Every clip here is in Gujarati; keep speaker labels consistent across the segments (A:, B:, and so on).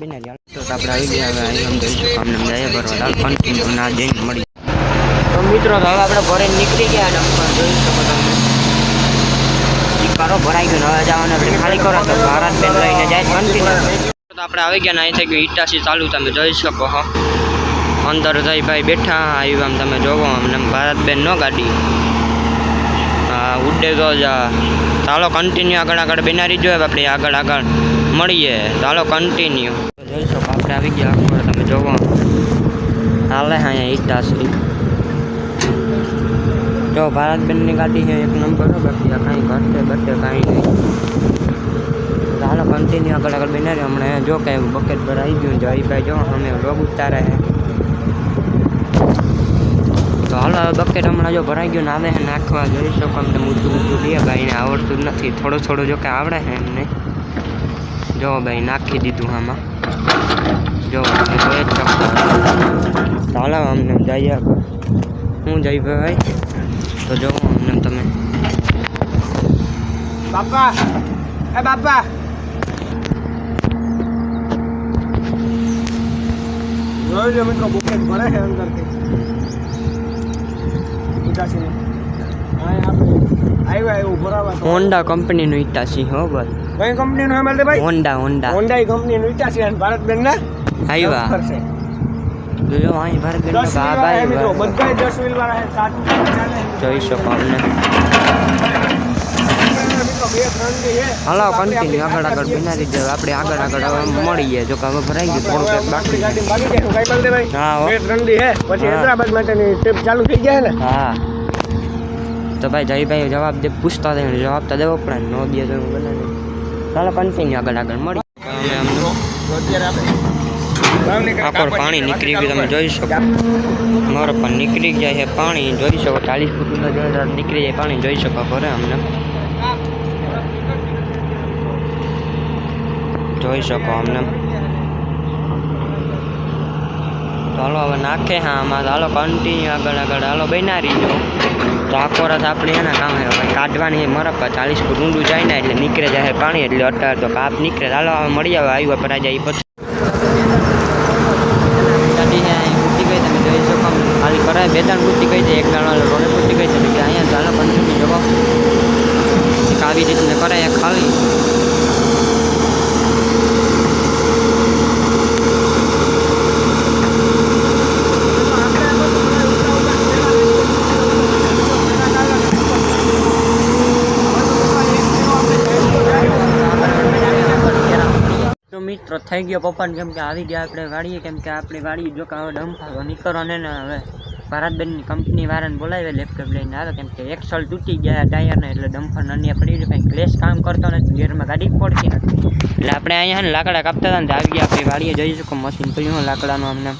A: બેને આવી ગયા ના જઈને મળી. મિત્રો, હવે આપણે ભરે નીકળી ગયા જોઈ શકો ભરાઈ ગયો હવે જવાનું આપણે ખાલી કરો, તો ભારતબેન લઈને જાય આપણે આવી ગયા ને થઈ ગયું ઈટાસી ચાલુ, તમે જોઈ શકો અંદર જઈ ભાઈ બેઠા આવ્યું આમ તમે જોવો અમને, ભારતબેન નો ગાડી. ઉડે તો જા ચાલો કન્ટિન્યુ આગળ આગળ બેનારી જોઈએ આપણે આગળ આગળ મળીએ ચાલો કન્ટિન્યુ જોઈ શકો આપણે આવી ગયા આખું તમે જોવો હાલે હા અહીંયા ઈટાસી જો ભારતબેનની ગાડી છે એક નંબર હો બાકી આ કાંઈ ઘટે બટે કાંઈ નહીં ચાલો કન્ટિન્યુ આગળ આગળ બેનારી હમણાં જો કે બકેટ પર આવી ગયું જયભાઈ જો અમે રોગ ઉતારે છે તો હાલો બકેટ હમણાં જો ભરાઈ ગયું ને આવે નાખવા જોઈ શકો અમને ઊંચું ઊંચું લે ભાઈને આવડતું જ નથી. થોડું થોડું જો કે આવડે છે એમને. જો ભાઈ, નાખી દીધું આમાં. જો ચાલો અમને જઈએ હું જઈ ભાઈ. તો જો અમને તમે.
B: બાપા, એ બાપા. જોઈ લો મિત્રો બુકેટ ભરે છે અંદરથી. ઉદાસીને હા આપણે આવ્યા એવું ભરાવા તો
A: હોન્ડા કંપનીનું ઈટાસી હો ભાઈ
B: કઈ કંપનીનું હે મારે ભાઈ
A: હોન્ડા હોન્ડા
B: હોન્ડાઈ કંપનીનું ઇટાસી અને ભારતબેન ના
A: આવ્યા
B: ખર્ચે
A: જો અહીં ભારત બેન
B: દસ
A: બા
B: wheel વાળા હે મિત્રો
A: ભાઈ
B: બધાય દસ wheel વાળા હે સાત ચાલે હે.
A: જોઈ શકો અમને
B: મિત્રો બે ત્રણ દી હે
A: હાલો કન્ટિન્યુ આગળ આગળ બિનારી જાય આપણે આગળ આગળ હવે મળીએ જો કે હવે ભરાઈ ગયું થોડુંક એક બાકી
B: ગાડી ભાગી જાય કઈ બોલતે ભાઈ
A: હા હો.
B: બે ત્રણ દી હે પછી
A: હા.
B: હૈદરાબાદ માટેની ટ્રીપ ચાલુ થઈ જાય ને
A: હા તો ભાઈ જયભાઈ જવાબ દે, પૂછતા હતા જવાબ તો દેવો પડે નો દે તો હું બધાને. ચાલો કન્ટિન્યુ આગળ આગળ મળી આખોર પાણી નીકળી ગયું, તમે જોઈ શકો. મારો પણ નીકળી જાય છે, પાણી જોઈ શકો, ચાલીસ ફૂટ નીકળી જાય પાણી જોઈ શકો ખરે અમને. જોઈ શકો અમને. ચાલો, હવે નાખે, હા, આમાં. ચાલો કન્ટિન્યુ આગળ આગળ. હાલો બનારી જો તો આખો રાત આપણે એના કામ કાઢવાની છે મરક ચાલીસ ફૂટ ઊંડું જાય ને એટલે નીકળે જાય પાણી, એટલે અટાર તો કાપ નીકળે ચાલો હવે મળી આવે, આવ્યું પર જાય પછી ગાડી ગઈ તમે જોઈ શકો ખાલી કરાય બે ત્રણ કૂટી ગઈ છે, એક દાણા રોડે કૂટી ગઈ છે એટલે કે અહીંયા ચાલો કન્ટિન્યુ જવા એક આવી રીતને કરાય ખાલી તો મિત્રો થઈ ગયો પપ્પાને કેમ કે આવી ગયા આપણે વાળીએ કેમ કે આપણી વાળી જો કે હવે ડંફારો નીકળો ને હવે ભારતબેનની કંપની વાળાને બોલાવે લેપટોપ લઈને આવે, કેમ કે એક્સલ તૂટી ગયા ટાયરને એટલે ડમ્ફર અન્ય પડી ગયું કંઈ ગ્લેસ કામ કરતો નથી ગેરમાં ગાડી પડતી નથી. એટલે આપણે અહીંયા ને લાકડા કાપતા હતા ને આવી ગયા, આપણી વાડીએ જઈ શકું મશીન હોય લાકડાનું અમને.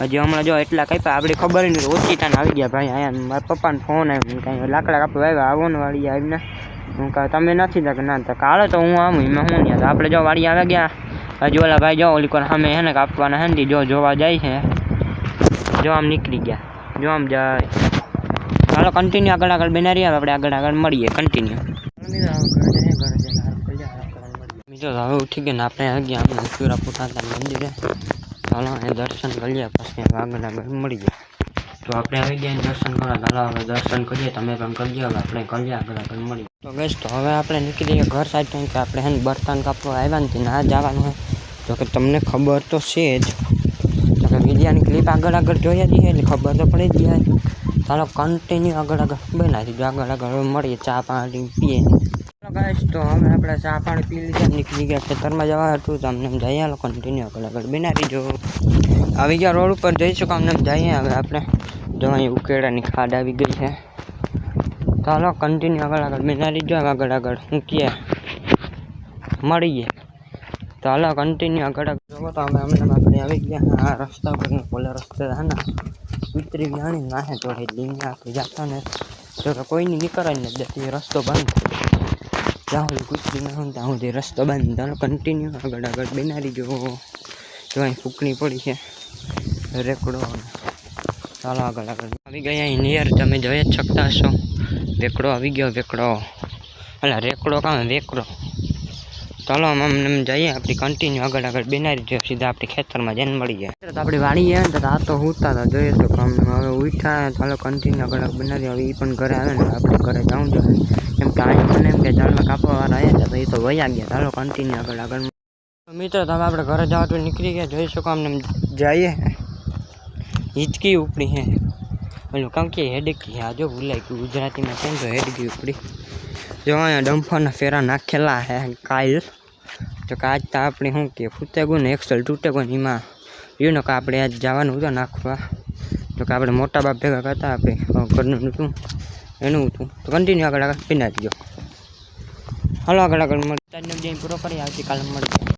A: હજી હમણાં જો એટલા કાપ્યા, આપણી ખબર નહીં, ઓછી ટાણ આવી ગયા ભાઈ, અહીંયા મારા પપ્પાને ફોન આવ્યો કાંઈ લાકડા કાપવા આવ્યા, આવો ને વાળી આવીને. હું કહું તમે નથી તો કે ના તો કાલે તો હું આવું એમાં હું નહીં તો આપણે જો વાડી આવ્યા ગયા હજુ ઓલા ભાઈ જો ઓલી કોણ સામે હે ને કાપવાના હે ને તી જો જોવા જાય છે જો આમ નીકળી ગયા જો આમ જાય ચાલો કન્ટિન્યુ આગળ આગળ બનારી આવે આપણે આગળ આગળ મળીએ કન્ટિન્યુ બીજો તો હવે ઉઠી ગયા ને આપણે આવી ગયા આપણે સુરા પોતાના મંદિરે ચાલો એ દર્શન કરીએ પછી આગળ આગળ મળી ગયા તો આપણે આવી ગયા દર્શન કરવા. ચાલો હવે દર્શન કરીએ. તમે પણ કરજો. હવે આપણે કરીએ આગળ આગળ મળીએ તો ગેસ તો હવે આપણે નીકળીએ ઘર સાઈડ કેમ કે આપણે એને બર્તન કાપવા આવ્યા નથી ના જવાનું હોય તો કે તમને ખબર તો છે જ. તો કે વિડિયાની ક્લિપ આગળ આગળ જોઈએ છીએ એટલે ખબર તો પડી જ જાય. ચાલો કન્ટિન્યુ આગળ આગળ. બનાવી આગળ આગળ મળીએ, ચા પાણી પીએ. ગાઈસ તો હવે આપણે ચા પાણી પી લીધા નીકળી ગયા ખેતરમાં જવા હતું તો અમને જઈએ હાલો કન્ટિન્યુ આગળ આગળ. બનાવી જો આવી ગયા રોડ ઉપર જઈ શકો અમને જઈએ હવે આપણે. જો અહીં ઉકેડાની ખાડ આવી ગઈ છે ચાલો કન્ટિન્યુ આગળ આગળ બનાવી જો આગળ આગળ હું કહે મળીએ તો હાલો કન્ટિન્યુ આગળ આગળ જોવો તો અમે અમને આપણે આવી ગયા આ રસ્તા ઉપર ઓલા રસ્તે હા ને ઉતરી ગયા ને નાહે થોડી લીંગ આપણે જતા ને તો કે કોઈની નીકળે જ નથી દેતી રસ્તો બંધ જ્યાં સુધી કૂતરી ના હોય ત્યાં સુધી રસ્તો બંધ ચાલો કન્ટિન્યુ આગળ આગળ બનાવી જો જો અહીં ફૂકણી પડી છે રેકડો ચાલો આગળ આગળ. આવી ગયા અહીં નિયર તમે જોઈ જ શકતા હશો. વેકડો આવી ગયો, વેકડો. એટલે રેકડો કામ વેકડો? ચાલો, આમ આમ જઈએ, આપણી કન્ટિન્યુ આગળ આગળ. બેનારી જો સીધા આપણી ખેતરમાં જઈને મળી જાય. તો આપણી વાણી જાય ને, તો તો હુતા હતા જોઈએ તો કામ. હવે ઉઠ્યા, ચાલો કન્ટિન્યુ આગળ બનાવી હવે એ પણ ઘરે આવે ને, આપણે ઘરે જવું જોઈએ કેમ કે અહીંયા મને એમ કે ઝાડમાં કાપવાવાળા આવ્યા હતા તો એ તો વયા ગયા. ચાલો કન્ટિન્યુ આગળ આગળ. મિત્રો તમે આપણે ઘરે જવા તો નીકળી ગયા. જોઈ શકો આમને આમ જઈએ. હિચકી ઉપડી હે ઓલું કામ કે હેડકી આ જો ભૂલાઈ ગયું ગુજરાતીમાં કેમ તો હેડકી ઉપડી જો અહીંયા ડમ્ફરના ફેરા નાખેલા હે કાલ તો કે આજ તો આપણે શું કે ફૂટે ગયું ને એક્સલ તૂટે ગયું ને એમાં રહ્યું ને કે આપણે આજ જવાનું હતું નાખવા તો કે આપણે મોટા બાપ ભેગા કરતા આપણે અ, ઘરનું હતું એનું હતું તો કન્ટિન્યુ આગળ આગળ પીના જ ગયો હાલો આગળ આગળ મળી પૂરો કરી આવતીકાલે મળી